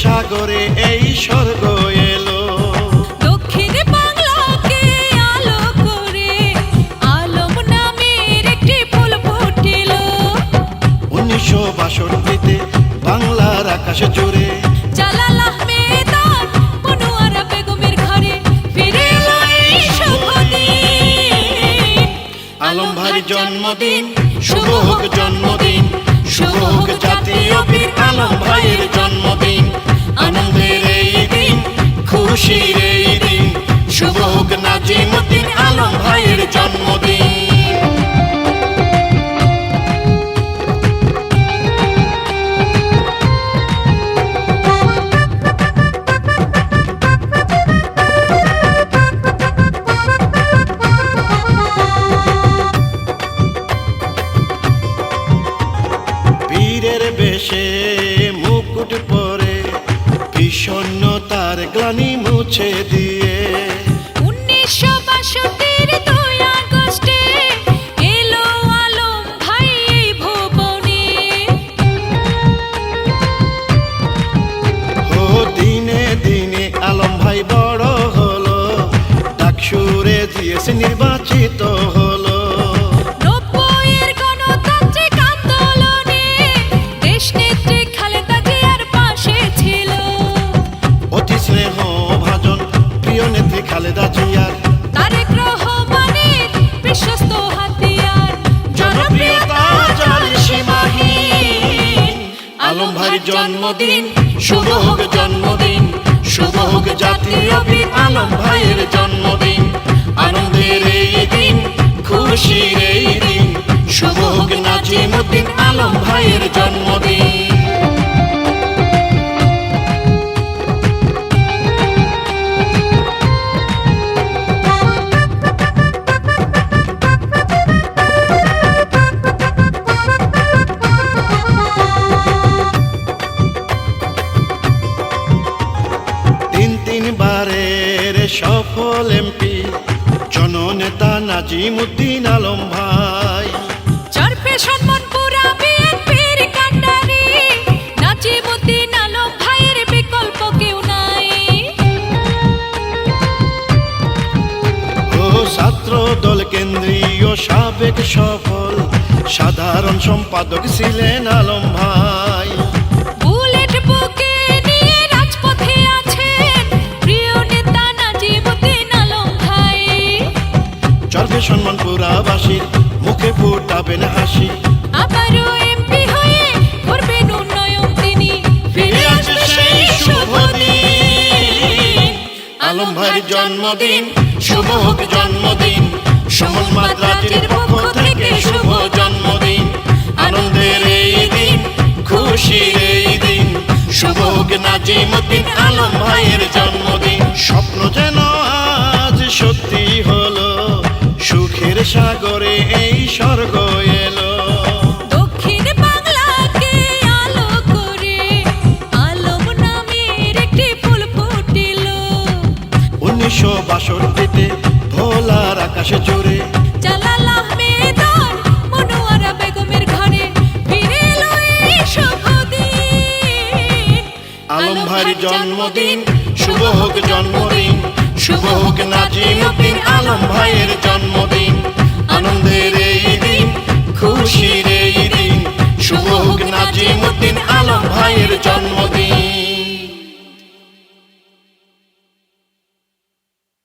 সাগরে এই স্বর্গ এলো। দক্ষিণ বাংলাকে আলো করে আলম নামের একটি ফুল ফুটিল। উনিশশো বাষট্টিতে বাংলার আকাশে জুড়ে। জালাল আহমেদ আর বেগমের ঘরে ফিরে এলো এই শুভ আলম ভাই জন্মদিন শুভ হোক জন্মদিন। শুভ হোক বীর আলম ভাইয়ের জন্মদিন। আনন্দের এই দিন, খুশির এই দিন হোক নাজিমুদ্দিন আলম ভাইয়ের জন্মদিন। বীরের বেশে মুকুট পরে বিষণ্ণ তার গ্লানি মুছে দিয়ে। উনিশশো বাষট্টির ভাই জন্মদিন শুভ হোক জন্মদিন শুভ হোক জাতীয় বীর আলম ভাইয়ের জন্মদিন। সফল এমপি জননেতা আলম ভাই। বিএনপির কান্ডারি নাজিমুদ্দিন আলম ভাইয়ের বিকল্প কেউ নাই। ও ছাত্র দল কেন্দ্রীয় সাবেক সফল সাধারণ সম্পাদক ছিলেন আলম ভাই। পুরাবাসীর মুখে ফুটাবেন হাসি। আবারও এমপি হয়ে করবেন উন্নয়ন তিনি। ফিরে আসবে সেই শুভ দিন। আলম ভাইয়ের জন্মদিন শুভ হোক জন্মদিন। সুমন মাদ্রাজের পক্ষ থেকে শুভ জন্মদিন। আনন্দের এই দিন খুশির এই দিন। শুভ হোক নাজিমুদ্দিন আলম ভাইয়ের সাগরে এই স্বর্গ এলো। দক্ষিণ বাংলাকে আলো করে আলম নামের একটি ফুল ফুটিল। উনিশশো বাষট্টিতে ভোলার আকাশে জুড়ে জালাল আহমেদ আর মনোয়ারা বেগমের ঘরে ফিরে এলো এই শুভ আলম ভাইয়ের জন্মদিন শুভ হোক জন্মদিন শুভ হোক নাজিমুদ্দিন আলম ভাইয়ের জন্মদিন। নাজিমুদ্দিন আলম ভাইয়ের জন্মদিন।